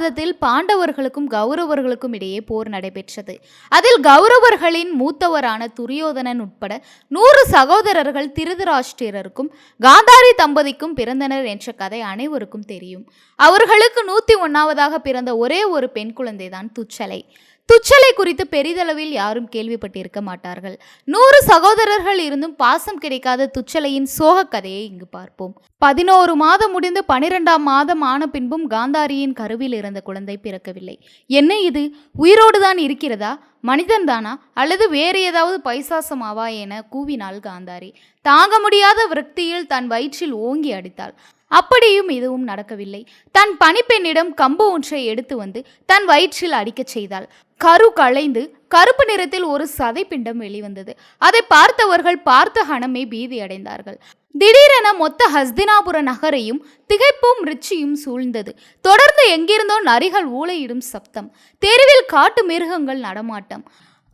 மகாபாரதத்தில் பாண்டவர்களுக்கும் கௌரவர்களுக்கும் இடையே போர் நடைபெற்றது. அதில் கௌரவர்களின் மூத்தவரான துரியோதனன் உட்பட நூறு சகோதரர்கள் திருதராஷ்டிரருக்கும் காந்தாரி தம்பதிக்கும் பிறந்தனர் என்ற கதை அனைவருக்கும் தெரியும். அவர்களுக்கு நூத்தி ஒன்னாவதாக பிறந்த ஒரே ஒரு பெண் குழந்தைதான் துச்சலை. துச்சலை குறித்து பெரிதளவில் யாரும் கேள்விப்பட்டிருக்க மாட்டார்கள். நூறு சகோதரர்கள் இருந்தும் பாசம் கிடைக்காத துச்சலையின் சோக கதையை இங்கு பார்ப்போம். பதினோரு மாதம் முடிந்து பனிரெண்டாம் மாதம் ஆன பின்பும் காந்தாரியின் கருவில் இருந்த குழந்தை பிறக்கவில்லை. என்ன இது? உயிரோடுதான் இருக்கிறதா? மனிதன்தானா? அல்லது வேறு ஏதாவது பைசாசமாவா என கூவினாள் காந்தாரி. தாங்க முடியாத விரக்தியில் தன் வயிற்றில் ஓங்கி அடித்தாள். அப்படியும் எதுவும் நடக்கவில்லை. தன் பணிப்பெண்ணிடம் கம்பு ஒன்றை எடுத்து வந்து தன் வயிற்றில் அடிக்கச் செய்தாள். கரு களைந்து கருப்பு நிறத்தில் ஒரு சதைப்பிண்டம் வெளிவந்தது. அதை பார்த்தவர்கள் பார்த்த ஹனமே பீதி அடைந்தார்கள். திடீரென மொத்த ஹஸ்தினாபுர நகரையும் திகைப்பும் ரிச்சியும் சூழ்ந்தது. தொடர்ந்து எங்கிருந்தோ நரிகள் ஊளையிடும் சப்தம். தெருவில் காட்டு மிருகங்கள் நடமாட்டம்.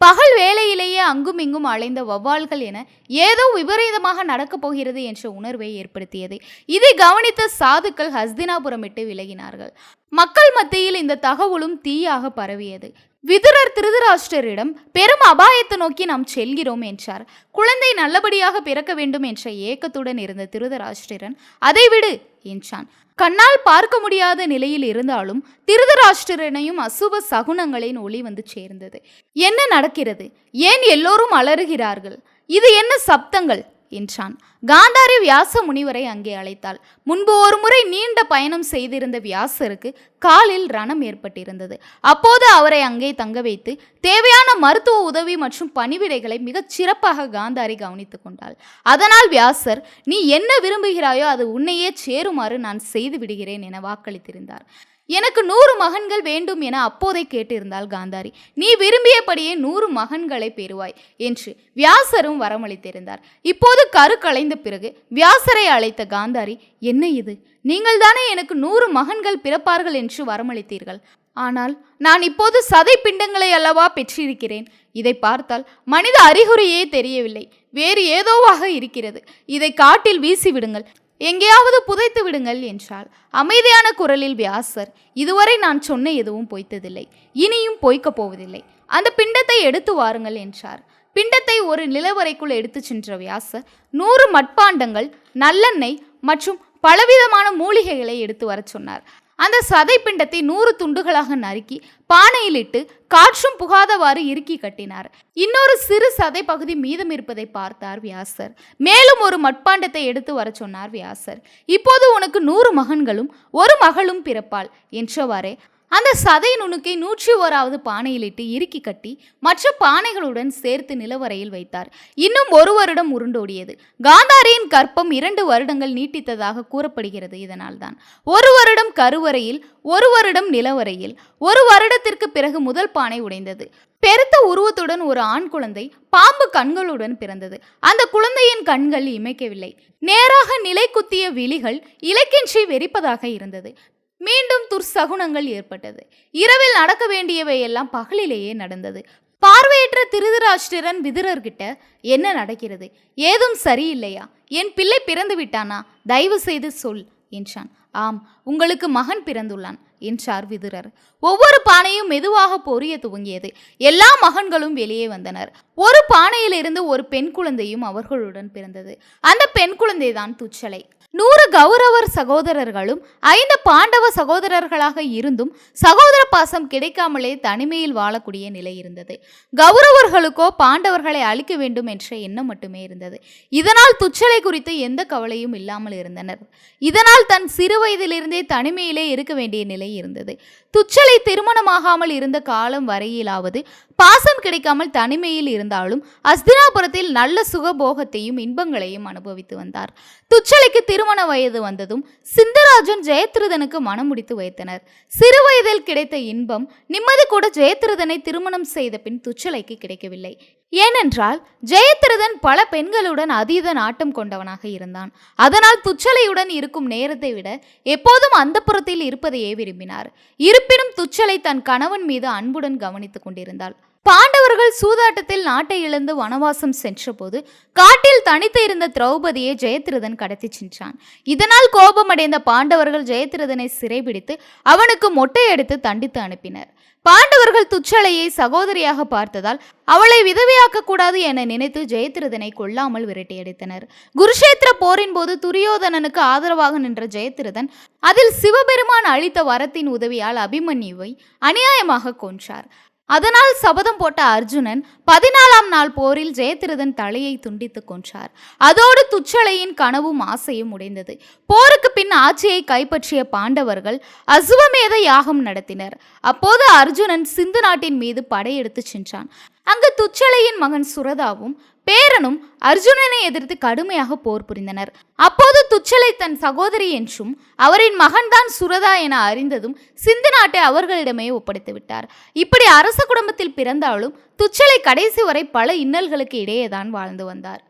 பகல் வேலையிலேயே அங்கும் இங்கும் அலைந்த வௌவால்கள் என ஏதோ விபரீதமாக நடக்கப் போகிறது என்ற உணர்வை ஏற்படுத்தியது. இதை கவனித்த சாதுக்கள் ஹஸ்தினாபுரமிட்டு விலகினார்கள். மக்கள் மத்தியில் இந்த தகவலும் தீயாக பரவியது. விதுரர் திருதராஷ்டிரரிடம் பெரும் அபாயத்தை நோக்கி நாம் செல்கிறோம் என்றார். குழந்தை நல்லபடியாக பிறக்க வேண்டும் என்ற ஏக்கத்துடன் இருந்த திருதராஷ்டிரன் அதை விடு என்றான். கண்ணால் பார்க்க முடியாத நிலையில் இருந்தாலும் திருதராஷ்டிரனையும் அசுப சகுனங்களின் ஒளி வந்து சேர்ந்தது. என்ன நடக்கிறது? ஏன் எல்லோரும் அலறுகிறார்கள்? இது என்ன சப்தங்கள்? என்றான். காந்தாரி வியாச முனிவரை அங்கே அழைத்தாள். முன்பு ஒரு முறை நீண்ட பயணம் செய்திருந்த வியாசருக்கு காலில் ரணம் ஏற்பட்டிருந்தது. அப்போது அவரை அங்கே தங்க வைத்து தேவையான மருத்துவ உதவி மற்றும் பணிவிடைகளை மிகச் சிறப்பாக காந்தாரி கவனித்துக் கொண்டாள். அதனால் வியாசர் நீ என்ன விரும்புகிறாயோ அது உன்னையே சேருமாறு நான் செய்து விடுகிறேன் என வாக்களித்திருந்தார். எனக்கு நூறு மகன்கள் வேண்டும் என அப்போதே கேட்டிருந்தாள் காந்தாரி. நீ விரும்பியபடியே நூறு மகன்களை பெறுவாய் என்று வியாசரும் வரமளித்திருந்தார் இப்போது கரு களைந்த பிறகு வியாசரை அழைத்த காந்தாரி என்ன இது? நீங்கள் தானே எனக்கு நூறு மகன்கள் பிறப்பார்கள் என்று வரமளித்தீர்கள் ஆனால் நான் இப்போது சதை பிண்டங்களை அல்லவா பெற்றிருக்கிறேன் இதை பார்த்தால் மனித அறிகுறியே தெரியவில்லை. வேறு ஏதோவாக இருக்கிறது. இதை காட்டில் வீசிவிடுங்கள். எங்கேயாவது புதைத்து விடுங்கள் என்றால் அமைதியான குரலில் வியாசர் இதுவரை நான் சொன்ன எதுவும் பொய்த்ததில்லை. இனியும் பொய்க்கப் போவதில்லை. அந்த பிண்டத்தை எடுத்து வாருங்கள் என்றார். பிண்டத்தை ஒரு நிலவரைக்குள் எடுத்துச் சென்ற வியாசர் நூறு மட்பாண்டங்கள் நல்லெண்ணெய் மற்றும் பலவிதமான மூலிகைகளை எடுத்து வரச் சொன்னார். அந்த சதை பிண்டத்தை நூறு துண்டுகளாக நறுக்கி பானையிலிட்டு காற்றும் புகாதவாறு இறுக்கி கட்டினார். இன்னொரு சிறு சதை பகுதி மீதம் இருப்பதை பார்த்தார் வியாசர். மேலும் ஒரு மட்பாண்டத்தை எடுத்து வரச் சொன்னார் வியாசர். இப்போது உனக்கு நூறு மகன்களும் ஒரு மகளும் பிறப்பாள் என்றவாறே அந்த சதை நுணுக்கை நூற்றி ஓராவது பானையிலிட்டு இறுக்கி கட்டி மற்ற பானைகளுடன் சேர்த்து நிலவரையில் வைத்தார். இன்னும் ஒரு வருடம் உருண்டோடியது. காந்தாரியின் கற்பம் இரண்டு வருடங்கள் நீட்டித்ததாக கூறப்படுகிறது இதனால்தான். ஒரு வருடம் கருவறையில் ஒரு வருடம் நிலவரையில் ஒரு வருடத்திற்கு பிறகு முதல் பானை உடைந்தது. பெருத்த உருவத்துடன் ஒரு ஆண் குழந்தை பாம்பு கண்களுடன் பிறந்தது. அந்த குழந்தையின் கண்கள் இமைக்கவில்லை. நேராக நிலை குத்திய விழிகள் இலக்கின்றி வெறிப்பதாக இருந்தது. மீண்டும் துர்சகுனங்கள் ஏற்பட்டது. இரவில் நடக்க வேண்டியவை எல்லாம் பகலிலேயே நடந்தது. பார்வையற்ற திருதராஷ்டிரன் விதுரர்கிட்ட என்ன நடக்கிறது? ஏதும் சரியில்லையா? என் பிள்ளை பிறந்து விட்டானா? தயவு செய்து சொல் என்றான். ஆம் உங்களுக்கு மகன் பிறந்துள்ளான் என்றார் விதுரர். ஒவ்வொரு பானையும் மெதுவாக பொரிய துவங்கியது. எல்லா மகன்களும் வெளியே வந்தனர். ஒரு பானையிலிருந்து ஒரு பெண் குழந்தையும் அவர்களுடன் பிறந்தது. அந்த பெண் குழந்தைதான் துச்சலை. நூறு கௌரவர் சகோதரர்களும் ஐந்து பாண்டவ சகோதரர்களாக இருந்தும் சகோதர பாசம் கிடைக்காமலே தனிமையில் வாழக்கூடிய நிலை இருந்தது. கௌரவர்களுக்கோ பாண்டவர்களை அழிக்க வேண்டும் என்ற எண்ணம் மட்டுமே இருந்தது. இதனால் துச்சலை குறித்து எந்த கவலையும் இல்லாமல் இருந்தனர். இதனால் தன் சிறு வயதிலிருந்தே தனிமையிலே இருக்க வேண்டிய நிலை இருந்தது. துச்சலை திருமணமாகாமல் இருந்த காலம் வரையிலாவது பாசம் கிடைக்காமல் தனிமையில் இருந்தாலும் அஸ்தினாபுரத்தில் நல்ல சுகபோகத்தையும் இன்பங்களையும் அனுபவித்து வந்தார். துச்சலைக்கு திரு திருமண வயது வந்ததும் சிந்தராஜன் ஜெயத்ருதனுக்கு மனம் முடித்து வைத்தனர். சிறு வயதில் கிடைத்த இன்பம் நிம்மதி கூட ஜெயத்ருதனை திருமணம் செய்த பின் துச்சலைக்கு கிடைக்கவில்லை. ஏனென்றால் ஜெயத்ரதன் பல பெண்களுடன் அதீத நாட்டம் கொண்டவனாக இருந்தான். அதனால் துச்சலையுடன் இருக்கும் நேரத்தை விட எப்போதும் அந்த புறத்தில் இருப்பதையே விரும்பினார். இருப்பினும் துச்சலை தன் கணவன் மீது அன்புடன் கவனித்துக் கொண்டிருந்தாள். பாண்டவர்கள் சூதாட்டத்தில் நாட்டை இழந்து வனவாசம் சென்றபோது காட்டில் தனித்து இருந்த திரௌபதியை ஜெயத்ரதன் கடத்திச் சென்றான். இதனால் கோபமடைந்த பாண்டவர்கள் ஜெயத்ரதனை சிறைபிடித்து அவனுக்கு மொட்டையடித்து தண்டித்து அனுப்பினர். பாண்டவர்கள் துச்சலையை சகோதரியாக பார்த்ததால் அவளை விதவையாக்க கூடாது என நினைத்து ஜெயத்ரதனை கொல்லாமல் விரட்டியடித்தனர் குருஷேத்திர போரின் போது துரியோதனனுக்கு ஆதரவாக நின்ற ஜெயத்ரதன் அதில் சிவபெருமான் அளித்த வரத்தின் உதவியால் அபிமன்யுவை அநியாயமாக கொன்றார். அதனால் சபதம் போட்ட அர்ஜுனன் பதினாலாம் நாள் போரில் ஜெயத்ரதன் தலையை துண்டித்து கொன்றார். அதோடு துச்சலையின் கனவும் ஆசையும் உடைந்தது. போருக்கு பின் ஆட்சியை கைப்பற்றிய பாண்டவர்கள் அசுவமேத யாகம் நடத்தினர். அப்போது அர்ஜுனன் சிந்து நாட்டின் மீது படையெடுத்து சென்றான். அங்கு துச்சலையின் மகன் சுரதாவும் பேரனும் அர்ஜுனனை எதிர்த்து கடுமையாக போர் புரிந்தனர். அப்போது துச்சலை தன் சகோதரி என்றும் அவரின் மகன்தான் சுரதா என அறிந்ததும் சிந்து நாட்டை அவர்களிடமே ஒப்படைத்து விட்டார். இப்படி அரச குடும்பத்தில் பிறந்தாலும் துச்சலை கடைசி வரை பல இன்னல்களுக்கு இடையேதான் வாழ்ந்து வந்தார்.